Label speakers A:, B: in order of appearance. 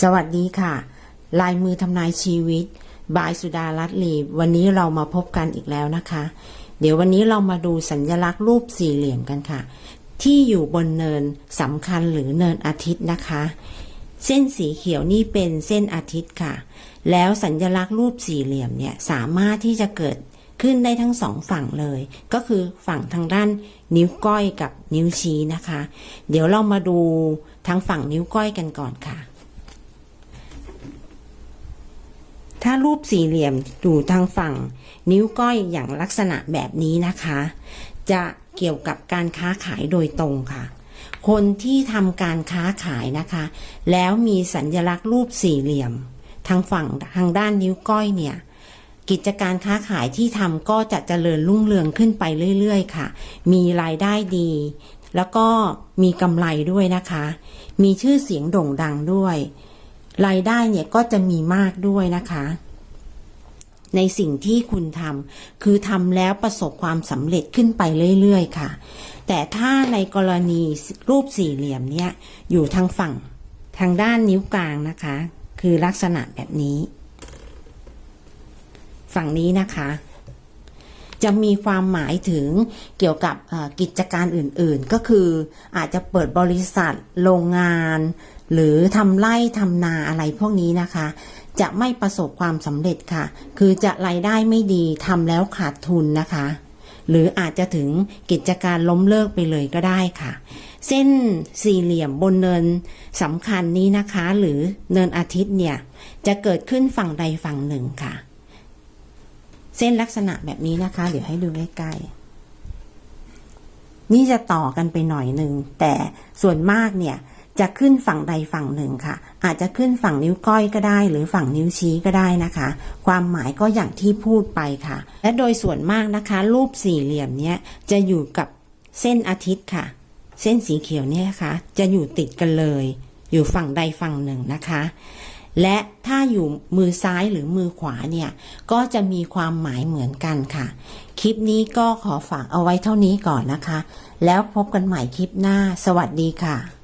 A: สวัสดีค่ะ ลายมือทำนายชีวิต บายสุดารัตน์ลีวันนี้เรามาพบกันอีกแล้วนะคะ เดี๋ยววันนี้เรามาดูสัญลักษณ์รูปสี่เหลี่ยมกันค่ะ ที่อยู่บนเนินสำคัญหรือเนินอาทิตย์นะคะ เส้นสีเขียวนี่เป็นเส้นอาทิตย์ค่ะ แล้วสัญลักษณ์รูปสี่เหลี่ยมเนี่ยสามารถที่จะเกิดขึ้นได้ทั้งสองฝั่งเลย ก็คือฝั่งทางด้านนิ้วก้อยกับนิ้วชี้นะคะ เดี๋ยวเรามาดูทางฝั่งนิ้วก้อยกันก่อนค่ะ ถ้ารูปสี่เหลี่ยมอยู่ทางฝั่ง นิ้วก้อยอย่างลักษณะแบบนี้นะคะ จะเกี่ยวกับการค้าขายโดยตรงค่ะ คนที่ทำการค้าขายนะคะ แล้วมีสัญลักษณ์รูปสี่เหลี่ยม ทางฝั่งทางด้านนิ้วก้อยเนี่ยกิจการค้าขายที่ทำก็จะเจริญรุ่งเรืองขึ้นไปเรื่อยๆ ค่ะ มีรายได้ดี แล้วก็มีกำไรด้วยนะคะ มีชื่อเสียงโด่งดังด้วย รายได้เนี่ยก็จะมีมากด้วยนะคะ ในสิ่งที่คุณทำคือทำแล้วประสบความสำเร็จขึ้นไปเรื่อยๆค่ะ แต่ถ้าในกรณีรูปสี่เหลี่ยมเนี่ยอยู่ทางฝั่งทางด้านนิ้วกลางนะคะ คือลักษณะแบบนี้ ฝั่งนี้นะคะ จะมีความหมายถึงเกี่ยวกับกิจการอื่นๆ ก็คืออาจจะเปิดบริษัทโรงงาน หรือทำไร่ทำนาอะไรพวกนี้นะคะ จะไม่ประสบความสำเร็จค่ะ คือจะรายได้ไม่ดีทำแล้วขาดทุนนะคะ หรืออาจจะถึงกิจการล้มเลิกไปเลยก็ได้ค่ะ เส้นสี่เหลี่ยมบนเนินสำคัญนี้นะคะ หรือเนินอาทิตย์เนี่ยจะเกิดขึ้นฝั่งใดฝั่งหนึ่งค่ะ เส้นลักษณะแบบนี้นะคะ เดี๋ยวให้ดูใกล้ๆนี่จะต่อกันไปหน่อยหนึ่งแต่ส่วนมากเนี่ยจะขึ้นฝั่งใดฝั่งหนึ่งค่ะ อาจจะขึ้นฝั่งนิ้วก้อยก็ได้ หรือฝั่งนิ้วชี้ก็ได้นะคะ ความหมายก็อย่างที่พูดไปค่ะ และโดยส่วนมากนะคะ รูปสี่เหลี่ยมเนี้ยจะอยู่กับเส้นอาทิตย์ค่ะ เส้นสีเขียวเนี่ยนะคะจะอยู่ติดกันเลย อยู่ฝั่งใดฝั่งหนึ่งนะคะ และถ้าอยู่มือซ้ายหรือมือขวาเนี่ย ก็จะมีความหมายเหมือนกันค่ะ คลิปนี้ก็ขอฝากเอาไว้เท่านี้ก่อนนะคะ แล้วพบกันใหม่คลิปหน้า สวัสดีค่ะ